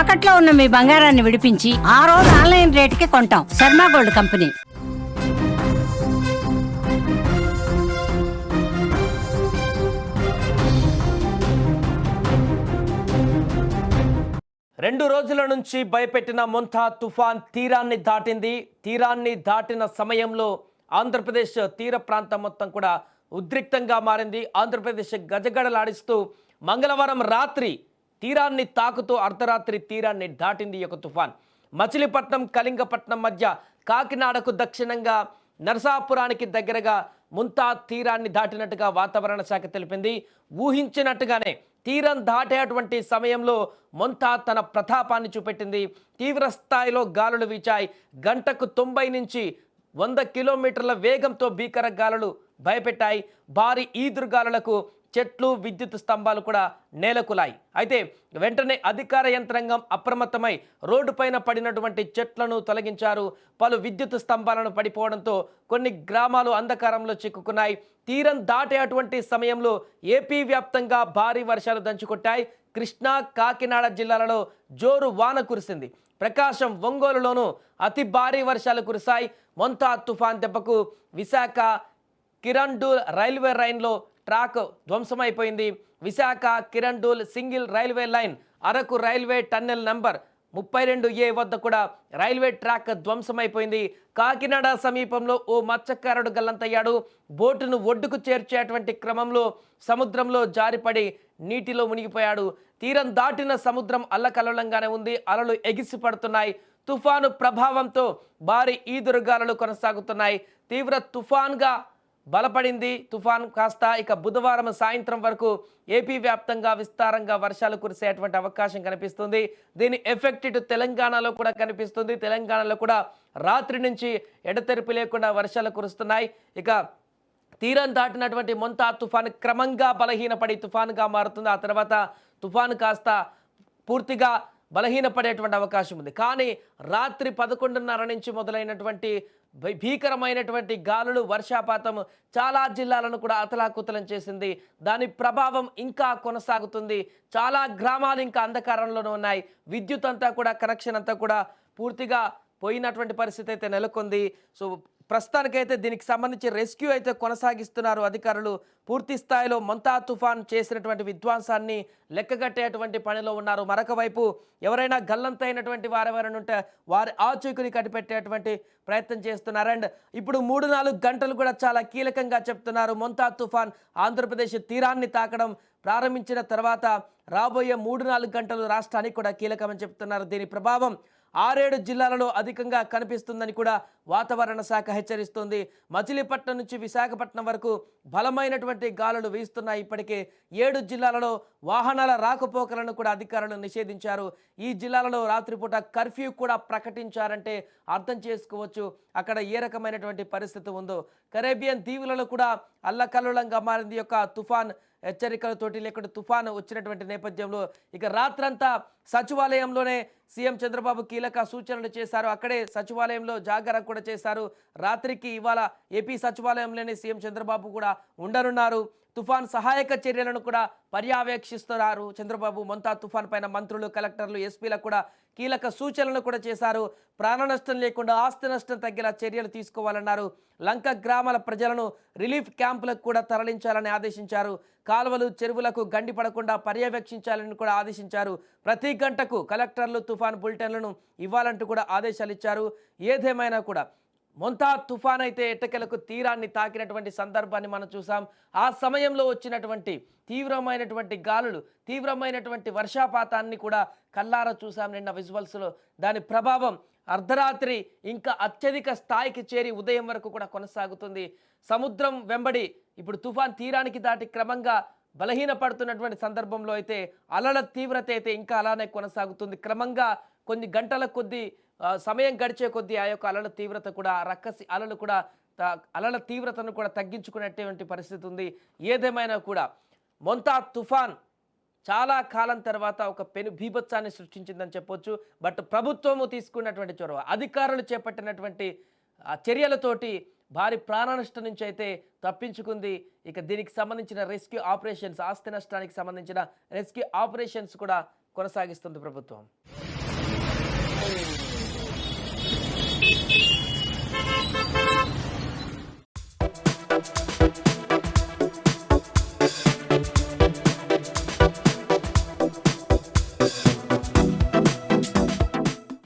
తాకట్లో ఉన్న మీ బంగారాన్ని విడిపించి ఆ రోజు ఆన్లైన్ రేటుకి కొంటాం. Sharma gold company. రెండు రోజుల నుంచి భయపెట్టిన ముంతా తుఫాన్ తీరాన్ని దాటింది. తీరాన్ని దాటిన సమయంలో ఆంధ్రప్రదేశ్ తీర ప్రాంతం మొత్తం కూడా ఉద్రిక్తంగా మారింది. ఆంధ్రప్రదేశ్ గజగడలాడిస్తూ మంగళవారం రాత్రి తీరాన్ని తాకుతూ అర్ధరాత్రి తీరాన్ని దాటింది ఈ యొక్క తుఫాన్. మచిలీపట్నం కళింగపట్నం మధ్య కాకినాడకు దక్షిణంగా నరసాపురానికి దగ్గరగా ముంతా తీరాన్ని దాటినట్టుగా వాతావరణ శాఖ తెలిపింది. ఊహించినట్టుగానే తీరం దాటేటువంటి సమయంలో మొంతా తన ప్రతాపాన్ని చూపెట్టింది. తీవ్ర స్థాయిలో గాలులు వీచాయి. గంటకు తొంభై నుంచి వంద కిలోమీటర్ల వేగంతో భీకర గాలులు భయపెట్టాయి. భారీ ఈదురుగాలులకు చెట్లు విద్యుత్ స్తంభాలు కూడా నేలకులాయి. అయితే వెంటనే అధికార యంత్రాంగం అప్రమత్తమై రోడ్డుపైన పడినటువంటి చెట్లను తొలగించారు. పలు విద్యుత్ స్తంభాలను పడిపోవడంతో కొన్ని గ్రామాలు అంధకారంలో చిక్కుకున్నాయి. తీరం దాటే అటువంటి సమయంలో ఏపీ వ్యాప్తంగా భారీ వర్షాలు దంచుకొట్టాయి. కృష్ణా కాకినాడ జిల్లాలలో జోరు వాన కురిసింది. ప్రకాశం ఒంగోలులోనూ అతి భారీ వర్షాలు కురిశాయి. మొంతా తుఫాన్ దెబ్బకు విశాఖ కిరండూల్ రైల్వే రైన్లో track ధ్వంసమైపోయింది. Visakha Kirandul single railway line Araku railway tunnel number ముప్పై రెండు ఏ వద్ద కూడా రైల్వే ట్రాక్ ధ్వంసమైపోయింది. కాకినాడ సమీపంలో ఓ మత్స్యకారుడు గల్లంతయ్యాడు. బోటును ఒడ్డుకు చేర్చేటువంటి క్రమంలో సముద్రంలో జారిపడి నీటిలో మునిగిపోయాడు. తీరం దాటిన సముద్రం అల్లకల్లోలంగానే ఉంది. అలలు ఎగిసి పడుతున్నాయి తుఫాను ప్రభావంతో భారీ ఈదురుగాలులు కొనసాగుతున్నాయి. తీవ్ర తుఫాన్గా బలపడింది. తుఫాన్ కాస్త ఇక బుధవారం సాయంత్రం వరకు ఏపీ వ్యాప్తంగా విస్తారంగా వర్షాలు కురిసేటువంటి అవకాశం కనిపిస్తుంది. దీని ఎఫెక్ట్ ఇటు తెలంగాణలో కూడా కనిపిస్తుంది. తెలంగాణలో కూడా రాత్రి నుంచి ఎడతెరిపి లేకుండా వర్షాలు కురుస్తున్నాయి. ఇక తీరం దాటినటువంటి మొంతా తుఫాన్ క్రమంగా బలహీనపడి తుఫాన్గా మారుతుంది. ఆ తర్వాత తుఫాను కాస్త పూర్తిగా బలహీనపడేటువంటి అవకాశం ఉంది. కానీ రాత్రి పదకొండున్నర నుంచి మొదలైనటువంటి భీకరమైనటువంటి గాలులు వర్షాపాతం చాలా జిల్లాలను కూడా అతలాకుతలం చేసింది. దాని ప్రభావం ఇంకా కొనసాగుతుంది. చాలా గ్రామాలు ఇంకా అంధకారంలోనే ఉన్నాయి. విద్యుత్ అంతా కూడా కనెక్షన్ అంతా కూడా పూర్తిగా పోయినటువంటి పరిస్థితి అయితే నెలకొంది. సో ప్రస్తుతానికైతే దీనికి సంబంధించి రెస్క్యూ అయితే కొనసాగిస్తున్నారు. అధికారులు పూర్తి స్థాయిలో మంతా తుఫాన్ చేసినటువంటి విధ్వంసాన్ని లెక్కగట్టేటువంటి పనిలో ఉన్నారు. మరొక వైపు ఎవరైనా గల్లంతైనటువంటి వారెవరైనా ఉంటే వారి ఆచూకుని కనిపెట్టేటువంటి ప్రయత్నం చేస్తున్నారు. అండ్ ఇప్పుడు మూడు నాలుగు గంటలు కూడా చాలా కీలకంగా చెప్తున్నారు. మొంతా తుఫాన్ ఆంధ్రప్రదేశ్ తీరాన్ని తాకడం ప్రారంభించిన తర్వాత రాబోయే మూడు నాలుగు గంటలు రాష్ట్రానికి కూడా కీలకమని చెప్తున్నారు. దీని ప్రభావం ఆరేడు జిల్లాలలో అధికంగా కనిపిస్తుందని కూడా వాతావరణ శాఖ హెచ్చరిస్తోంది. మచిలీపట్నం నుంచి విశాఖపట్నం వరకు బలమైనటువంటి గాలులు వీస్తున్నాయి. ఇప్పటికే ఏడు జిల్లాలలో వాహనాల రాకపోకలను కూడా అధికారులు నిషేధించారు. ఈ జిల్లాలలో రాత్రిపూట కర్ఫ్యూ కూడా ప్రకటించారంటే అర్థం చేసుకోవచ్చు. అక్కడ ఏ రకమైనటువంటి పరిస్థితి ఉందో. కరేబియన్ దీవులలో కూడా అల్లకల్లోలంగా మారింది. యొక్క తుఫాన్ హెచ్చరికలతోటి లేకుంటే తుఫాను వచ్చినటువంటి నేపథ్యంలో ఇక రాత్రంతా సచివాలయంలోనే సీఎం చంద్రబాబు కీలక సూచనలు చేశారు. అక్కడే సచివాలయంలో జాగరణ కూడా చేశారు. రాత్రికి ఇవాళ ఏపీ సచివాలయంలోనే సీఎం చంద్రబాబు కూడా ఉండనున్నారు. తుఫాన్ సహాయక చర్యలను కూడా పర్యవేక్షిస్తున్నారు. చంద్రబాబు మొంతా తుఫాన్ పైన మంత్రులు కలెక్టర్లు ఎస్పీలకు కూడా కీలక సూచనలు కూడా చేశారు. ప్రాణ నష్టం లేకుండా ఆస్తి నష్టం తగ్గేలా చర్యలు తీసుకోవాలన్నారు. లంక గ్రామాల ప్రజలను రిలీఫ్ క్యాంపులకు కూడా తరలించాలని ఆదేశించారు. కాలువలు చెరువులకు గండి పడకుండా పర్యవేక్షించాలని కూడా ఆదేశించారు. ప్రతి గంటకు కలెక్టర్లు తుఫాన్ తుఫాన్ బులెటిన్లను ఇవ్వాలంటూ కూడా ఆదేశాలు ఇచ్చారు. ఏదేమైనా కూడా మొంతా తుఫాన్ అయితే ఎట్టకెలకు తీరాన్ని తాకినటువంటి సందర్భాన్ని మనం చూసాం. ఆ సమయంలో వచ్చినటువంటి తీవ్రమైనటువంటి గాలులు తీవ్రమైనటువంటి వర్షాపాతాన్ని కూడా కల్లారా చూసాం నిన్న విజువల్స్లో. దాని ప్రభావం అర్ధరాత్రి ఇంకా అత్యధిక స్థాయికి చేరి ఉదయం వరకు కూడా కొనసాగుతుంది. సముద్రం వెంబడి ఇప్పుడు తుఫాన్ తీరానికి దాటి క్రమంగా బలహీనపడుతున్నటువంటి సందర్భంలో అయితే అలల తీవ్రత అయితే ఇంకా అలానే కొనసాగుతుంది. క్రమంగా కొన్ని గంటల కొద్దీ సమయం గడిచే కొద్దీ ఆ యొక్క అలల తీవ్రత కూడా రక్కసి అలలు కూడా త- అలల తీవ్రతను కూడా తగ్గించుకునేటువంటి పరిస్థితి ఉంది. ఏదేమైనా కూడా మొంతా తుఫాన్ చాలా కాలం తర్వాత ఒక పెను బీభత్సాన్ని సృష్టించిందని చెప్పొచ్చు. బట్ ప్రభుత్వము తీసుకున్నటువంటి చొరవ అధికారులు చేపట్టినటువంటి చర్యలతోటి భారీ ప్రాణ నష్టం నుంచి అయితే తప్పించుకుంది. ఇక దీనికి సంబంధించిన రెస్క్యూ ఆపరేషన్స్ ఆస్తి నష్టానికి సంబంధించిన రెస్క్యూ ఆపరేషన్స్ కూడా కొనసాగిస్తుంది ప్రభుత్వం.